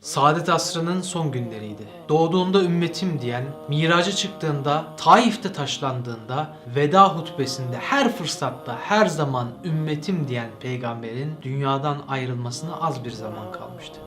Saadet asrının son günleriydi. Doğduğunda ümmetim diyen, miraca çıktığında, Taif'te taşlandığında, veda hutbesinde her fırsatta, her zaman ümmetim diyen peygamberin dünyadan ayrılmasına az bir zaman kalmıştı.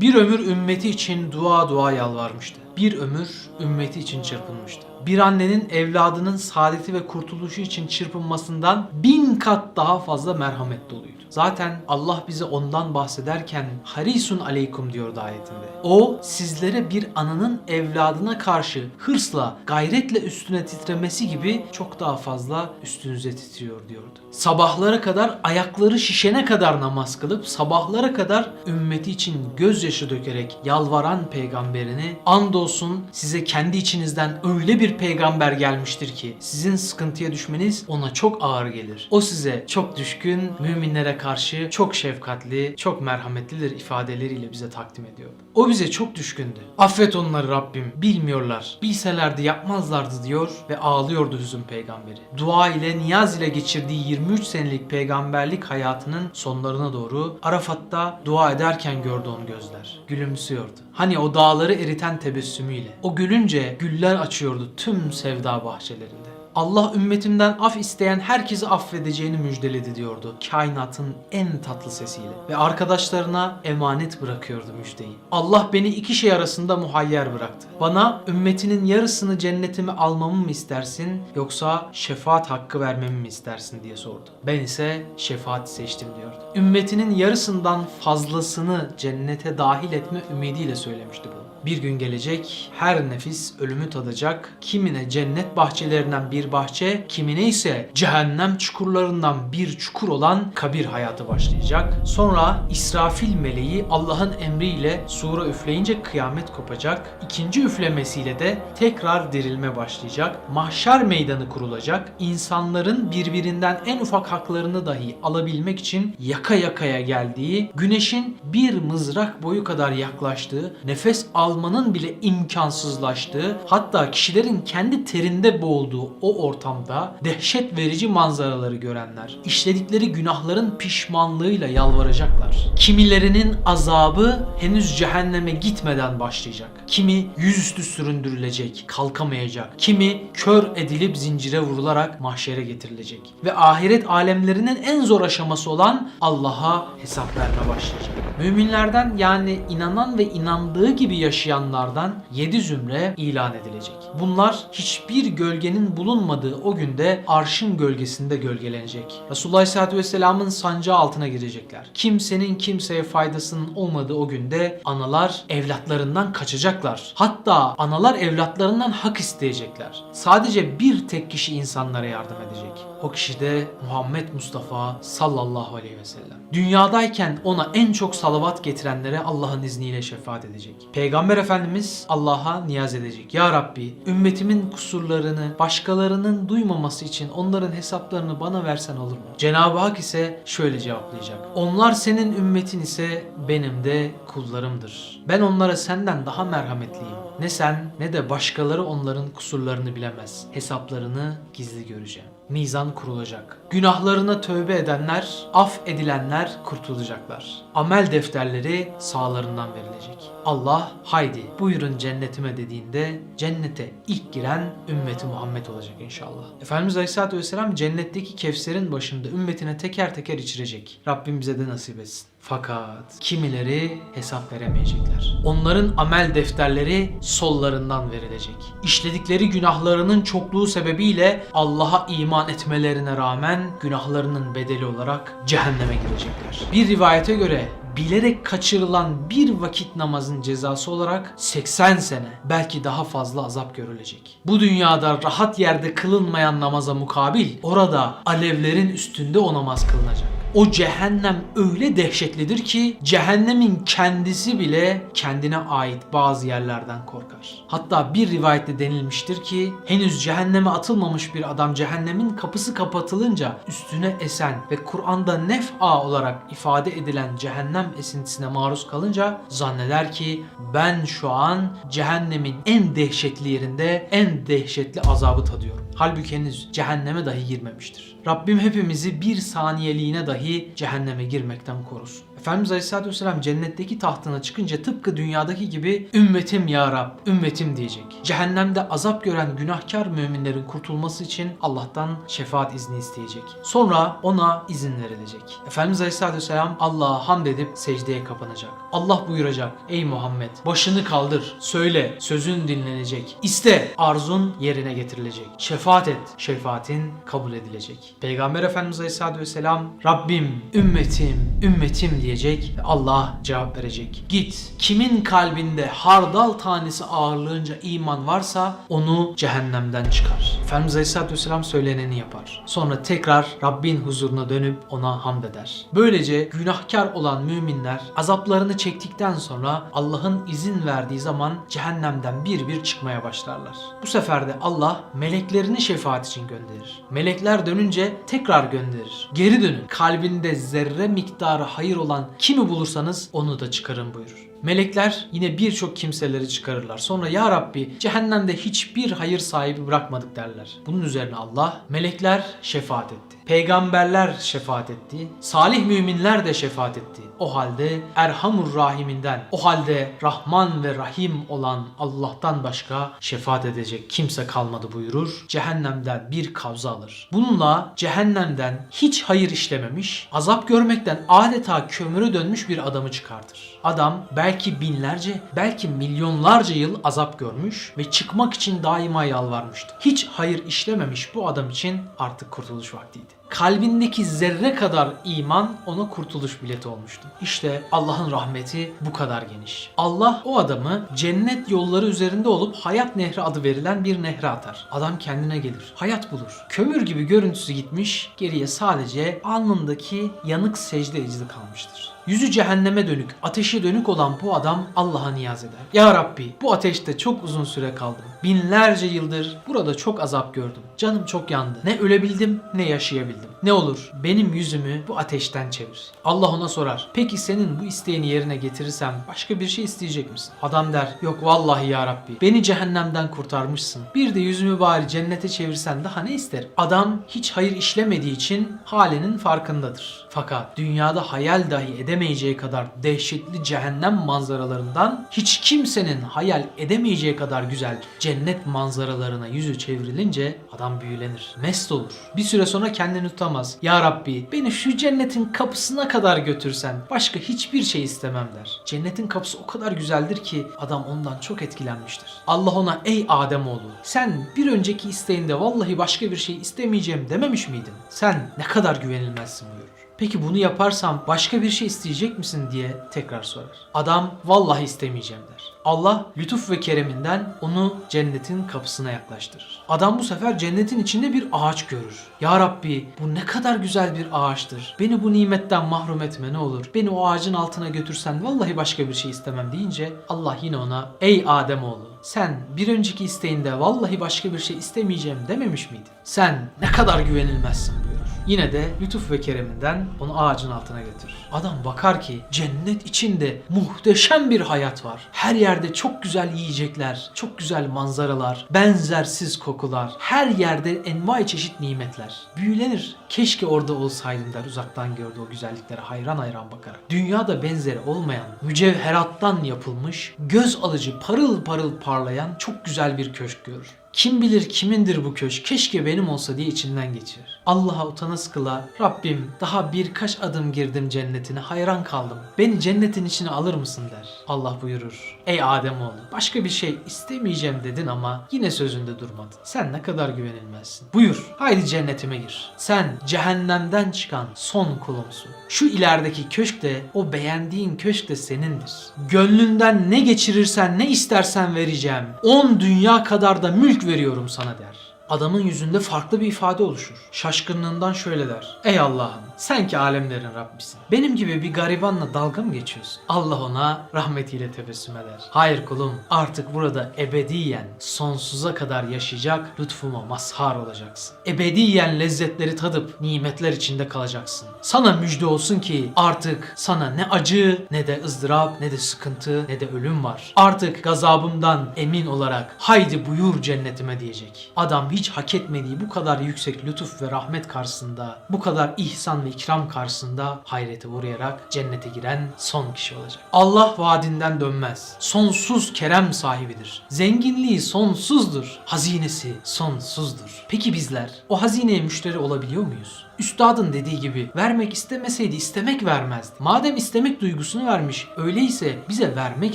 Bir ömür ümmeti için dua dua yalvarmıştı. Bir ömür ümmeti için çırpınmıştı. Bir annenin evladının saadeti ve kurtuluşu için çırpınmasından bin kat daha fazla merhamet doluydu. Zaten Allah bize ondan bahsederken harisun aleykum diyordu ayetinde. O sizlere bir ananın evladına karşı hırsla, gayretle üstüne titremesi gibi çok daha fazla üstünüze titriyor diyordu. Sabahlara kadar ayakları şişene kadar namaz kılıp sabahlara kadar ümmeti için gözyaşı dökerek yalvaran peygamberini andolsun size kendi içinizden öyle bir peygamber gelmiştir ki sizin sıkıntıya düşmeniz ona çok ağır gelir. O size çok düşkün, müminlere karşı çok şefkatli, çok merhametlidir ifadeleriyle bize takdim ediyordu. O bize çok düşkündü. Affet onları Rabbim, bilmiyorlar. Bilselerdi yapmazlardı diyor ve ağlıyordu hüzün peygamberi. Dua ile, niyaz ile geçirdiği 23 senelik peygamberlik hayatının sonlarına doğru Arafat'ta dua ederken gördü onu gözler. Gülümsüyordu. Hani o dağları eriten tebessümüyle. O gülünce güller açıyordu tüm sevda bahçelerinde. Allah ümmetimden af isteyen herkesi affedeceğini müjdeledi diyordu kainatın en tatlı sesiyle. Ve arkadaşlarına emanet bırakıyordu müjdeyi. Allah beni iki şey arasında muhayyer bıraktı. Bana ümmetinin yarısını cennetime almamı mı istersin yoksa şefaat hakkı vermemi mi istersin diye sordu. Ben ise şefaati seçtim diyordu. Ümmetinin yarısından fazlasını cennete dahil etme ümidiyle söylemişti bunu. Bir gün gelecek, her nefis ölümü tadacak. Kimine cennet bahçelerinden bir bahçe, kimine ise cehennem çukurlarından bir çukur olan kabir hayatı başlayacak. Sonra İsrafil meleği Allah'ın emriyle sura üfleyince kıyamet kopacak. İkinci üflemesiyle de tekrar dirilme başlayacak. Mahşer meydanı kurulacak. İnsanların birbirinden en ufak haklarını dahi alabilmek için yaka yakaya geldiği, güneşin bir mızrak boyu kadar yaklaştığı, nefes almanın bile imkansızlaştığı, hatta kişilerin kendi terinde boğulduğu o ortamda dehşet verici manzaraları görenler, işledikleri günahların pişmanlığıyla yalvaracaklar. Kimilerinin azabı henüz cehenneme gitmeden başlayacak. Kimi yüzüstü süründürülecek, kalkamayacak. Kimi kör edilip zincire vurularak mahşere getirilecek. Ve ahiret alemlerinin en zor aşaması olan Allah'a hesap verme başlayacak. Müminlerden yani inanan ve inandığı gibi yaşayanlardan yedi zümre ilan edilecek. Bunlar hiçbir gölgenin bulunmadığı o günde arşın gölgesinde gölgelenecek. Resulullah Aleyhisselatü Vesselam'ın sancağı altına girecekler. Kimsenin kimseye faydasının olmadığı o günde analar evlatlarından kaçacaklar. Hatta analar evlatlarından hak isteyecekler. Sadece bir tek kişi insanlara yardım edecek. O kişi de Muhammed Mustafa sallallahu aleyhi ve sellem. Dünyadayken ona en çok salavat getirenlere Allah'ın izniyle şefaat edecek. Peygamber Efendimiz Allah'a niyaz edecek. Ya Rabbi ümmetimin kusurlarını başkalarının duymaması için onların hesaplarını bana versen olur mu? Cenab-ı Hak ise şöyle cevaplayacak. Onlar senin ümmetin ise benim de kullarımdır. Ben onlara senden daha merhametliyim. Ne sen ne de başkaları onların kusurlarını bilemez. Hesaplarını gizli göreceğim. Mizan kurulacak. Günahlarına tövbe edenler, af edilenler kurtulacaklar. Amel defterleri sağlarından verilecek. Allah haydi buyurun cennetime dediğinde cennete ilk giren ümmeti Muhammed olacak inşallah. Efendimiz Aleyhisselatü Vesselam cennetteki Kevser'in başında ümmetine teker teker içirecek. Rabbim bize de nasip etsin. Fakat kimileri hesap veremeyecekler. Onların amel defterleri sollarından verilecek. İşledikleri günahlarının çokluğu sebebiyle Allah'a iman etmelerine rağmen günahlarının bedeli olarak cehenneme girecekler. Bir rivayete göre bilerek kaçırılan bir vakit namazın cezası olarak 80 sene belki daha fazla azap görülecek. Bu dünyada rahat yerde kılınmayan namaza mukabil orada alevlerin üstünde o namaz kılınacak. O cehennem öyle dehşetlidir ki cehennemin kendisi bile kendine ait bazı yerlerden korkar. Hatta bir rivayette denilmiştir ki henüz cehenneme atılmamış bir adam cehennemin kapısı kapatılınca üstüne esen ve Kur'an'da nef'a olarak ifade edilen cehennem esintisine maruz kalınca zanneder ki ben şu an cehennemin en dehşetli yerinde en dehşetli azabı tadıyorum. Halbuki henüz cehenneme dahi girmemiştir. Rabbim hepimizi bir saniyeliğine dahi dahi cehenneme girmekten korusun. Efendimiz Aleyhisselatü Vesselam cennetteki tahtına çıkınca tıpkı dünyadaki gibi ümmetim ya Rab, ümmetim diyecek. Cehennemde azap gören günahkar müminlerin kurtulması için Allah'tan şefaat izni isteyecek. Sonra ona izin verilecek. Efendimiz Aleyhisselatü Vesselam Allah'a hamd edip secdeye kapanacak. Allah buyuracak. Ey Muhammed başını kaldır. Söyle sözün dinlenecek. İste arzun yerine getirilecek. Şefaat et. Şefaatin kabul edilecek. Peygamber Efendimiz Aleyhisselatü Vesselam Rabbim ümmetim ümmetim diyecek ve Allah cevap verecek. Git kimin kalbinde hardal tanesi ağırlığınca iman varsa onu cehennemden çıkar. Efendimiz Aleyhisselatü Vesselam söyleneni yapar. Sonra tekrar Rabbin huzuruna dönüp ona hamd eder. Böylece günahkar olan müminler azaplarını çektikten sonra Allah'ın izin verdiği zaman cehennemden bir bir çıkmaya başlarlar. Bu sefer de Allah meleklerini şefaat için gönderir. Melekler dönünce tekrar gönderir. Geri dönün. Kalbinde zerre miktarı hayır olan kimi bulursanız onu da çıkarın buyurur. Melekler yine birçok kimseleri çıkarırlar. Sonra ya Rabbi cehennemde hiçbir hayır sahibi bırakmadık derler. Bunun üzerine Allah melekler şefaat etti. Peygamberler şefaat etti. Salih müminler de şefaat etti. O halde Erhamur Rahiminden, o halde Rahman ve Rahim olan Allah'tan başka şefaat edecek kimse kalmadı buyurur. Cehennemden bir kavza alır. Bununla cehennemden hiç hayır işlememiş, azap görmekten adeta kömüre dönmüş bir adamı çıkartır. Adam belki binlerce, belki milyonlarca yıl azap görmüş ve çıkmak için daima yalvarmıştı. Hiç hayır işlememiş bu adam için artık kurtuluş vaktiydi. Kalbindeki zerre kadar iman ona kurtuluş bileti olmuştu. İşte Allah'ın rahmeti bu kadar geniş. Allah o adamı cennet yolları üzerinde olup hayat nehri adı verilen bir nehre atar. Adam kendine gelir. Hayat bulur. Kömür gibi görüntüsü gitmiş, geriye sadece alnındaki yanık secde izi kalmıştır. Yüzü cehenneme dönük, ateşe dönük olan bu adam Allah'a niyaz eder. Ya Rabbi bu ateşte çok uzun süre kaldım. Binlerce yıldır burada çok azap gördüm. Canım çok yandı. Ne ölebildim ne yaşayabildim. Ne olur benim yüzümü bu ateşten çevir. Allah ona sorar. Peki senin bu isteğini yerine getirirsem başka bir şey isteyecek misin? Adam der yok vallahi ya Rabbi beni cehennemden kurtarmışsın. Bir de yüzümü bari cennete çevirsen daha ne isterim? Adam hiç hayır işlemediği için halinin farkındadır. Fakat dünyada hayal dahi edemeyeceği kadar dehşetli cehennem manzaralarından hiç kimsenin hayal edemeyeceği kadar güzel cennet manzaralarına yüzü çevrilince adam büyülenir. Mest olur. Bir süre sonra kendini tutamaz. Ya Rabbi beni şu cennetin kapısına kadar götürsen başka hiçbir şey istemem der. Cennetin kapısı o kadar güzeldir ki adam ondan çok etkilenmiştir. Allah ona ey Ademoğlu sen bir önceki isteğinde vallahi başka bir şey istemeyeceğim dememiş miydin? Sen ne kadar güvenilmezsin buyurur. Peki bunu yaparsam başka bir şey isteyecek misin diye tekrar sorar. Adam vallahi istemeyeceğim der. Allah lütuf ve kereminden onu cennetin kapısına yaklaştırır. Adam bu sefer cennetin içinde bir ağaç görür. Ya Rabbi bu ne kadar güzel bir ağaçtır. Beni bu nimetten mahrum etme ne olur. Beni o ağacın altına götürsen vallahi başka bir şey istemem deyince Allah yine ona ey Ademoğlu sen bir önceki isteğinde vallahi başka bir şey istemeyeceğim dememiş miydin? Sen ne kadar güvenilmezsin. Yine de lütuf ve kereminden onu ağacın altına götürür. Adam bakar ki cennet içinde muhteşem bir hayat var. Her yerde çok güzel yiyecekler, çok güzel manzaralar, benzersiz kokular, her yerde envai çeşit nimetler. Büyülenir. Keşke orada olsaydım der uzaktan gördüğü o güzelliklere hayran hayran bakarak. Dünyada benzeri olmayan, mücevherattan yapılmış, göz alıcı, parıl parıl parlayan çok güzel bir köşk görür. Kim bilir kimindir bu köşk keşke benim olsa diye içinden geçirir. Allah'a utana sıkıla Rabbim daha birkaç adım girdim cennetine hayran kaldım. Beni cennetin içine alır mısın der. Allah buyurur. Ey Ademoğlu başka bir şey istemeyeceğim dedin ama yine sözünde durmadın. Sen ne kadar güvenilmezsin. Buyur haydi cennetime gir. Sen cehennemden çıkan son kulumsun. Şu ilerideki köşk de o beğendiğin köşk de senindir. Gönlünden ne geçirirsen ne istersen vereceğim. 10 dünya kadar da mülk veriyorum sana der. Adamın yüzünde farklı bir ifade oluşur. Şaşkınlığından şöyle der. Ey Allah'ım sen ki alemlerin Rabbisin. Benim gibi bir garibanla dalga mı geçiyorsun? Allah ona rahmetiyle tebessüm eder. Hayır kulum artık burada ebediyen sonsuza kadar yaşayacak lütfuma mazhar olacaksın. Ebediyen lezzetleri tadıp nimetler içinde kalacaksın. Sana müjde olsun ki artık sana ne acı ne de ızdırap ne de sıkıntı ne de ölüm var. Artık gazabımdan emin olarak haydi buyur cennetime diyecek. Adam hiç hiç hak etmediği bu kadar yüksek lütuf ve rahmet karşısında, bu kadar ihsan ve ikram karşısında hayrete uğrayarak cennete giren son kişi olacak. Allah vaadinden dönmez. Sonsuz kerem sahibidir. Zenginliği sonsuzdur. Hazinesi sonsuzdur. Peki bizler o hazineye müşteri olabiliyor muyuz? Üstadın dediği gibi vermek istemeseydi istemek vermezdi. Madem istemek duygusunu vermiş, öyleyse bize vermek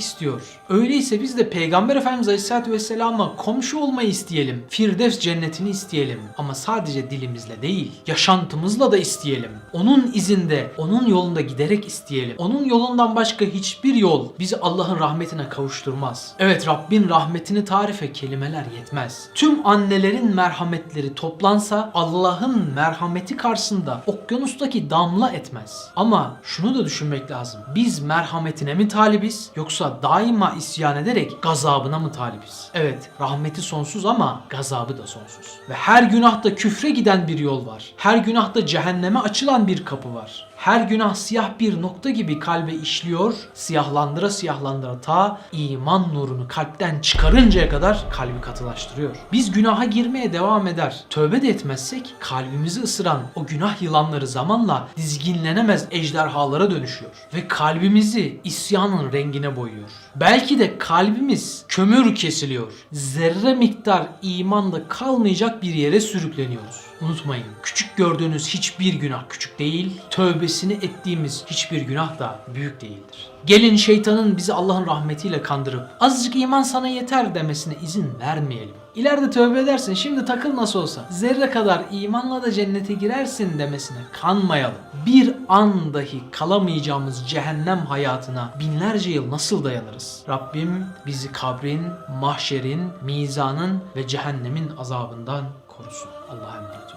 istiyor. Öyleyse biz de Peygamber Efendimiz Aleyhisselatü Vesselam'a komşu olmayı isteyelim. Firdevs cennetini isteyelim. Ama sadece dilimizle değil, yaşantımızla da isteyelim. Onun izinde, onun yolunda giderek isteyelim. Onun yolundan başka hiçbir yol bizi Allah'ın rahmetine kavuşturmaz. Evet Rabbin rahmetini tarife kelimeler yetmez. Tüm annelerin merhametleri toplansa Allah'ın merhameti karşısında okyanustaki damla etmez. Ama şunu da düşünmek lazım. Biz merhametine mi talibiz yoksa daima isyan ederek gazabına mı talibiz? Evet rahmeti sonsuz ama gazabı da sonsuz. Ve her günahta küfre giden bir yol var. Her günahta cehenneme açılan bir kapı var. Her günah siyah bir nokta gibi kalbe işliyor, siyahlandıra siyahlandıra ta iman nurunu kalpten çıkarıncaya kadar kalbi katılaştırıyor. Biz günaha girmeye devam eder, tövbe de etmezsek kalbimizi ısıran o günah yılanları zamanla dizginlenemez ejderhalara dönüşüyor. Ve kalbimizi isyanın rengine boyuyor. Belki de kalbimiz kömür kesiliyor. Zerre miktar imanda kalmayacak bir yere sürükleniyoruz. Unutmayın küçük gördüğünüz hiçbir günah küçük değil, tövbesini ettiğimiz hiçbir günah da büyük değildir. Gelin şeytanın bizi Allah'ın rahmetiyle kandırıp azıcık iman sana yeter demesine izin vermeyelim. İleride tövbe edersin şimdi takıl nasıl olsa. Zerre kadar imanla da cennete girersin demesine kanmayalım. Bir an dahi kalamayacağımız cehennem hayatına binlerce yıl nasıl dayanırız? Rabbim bizi kabrin, mahşerin, mizanın ve cehennemin azabından korusun. Allah'a emanet olun.